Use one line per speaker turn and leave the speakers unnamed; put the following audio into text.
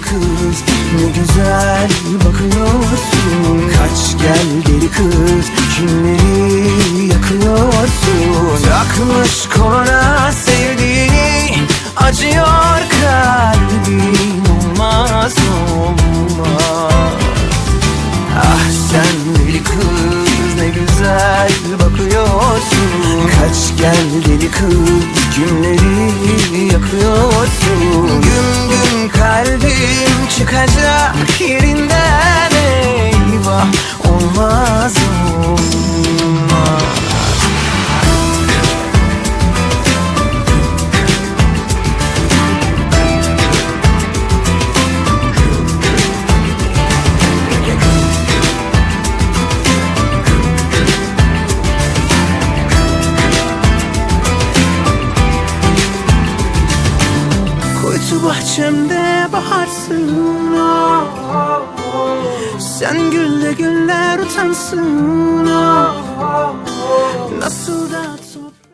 kız Ne güzel bakıyorsun. Kaç gel deli kız Kimleri yakıyorsun? Takmış koluna sevdiğini Acıyor kalbim Olmaz olmaz. Ah sen deli kız ne güzel bakıyorsun. Kaç gel deli kız kimleri yakıyorsun çıkacak yerinden eyvah Olmaz olmaz. Kuytu bahçemde utansın. Sen gülle güller utansın. Nasıl da toprak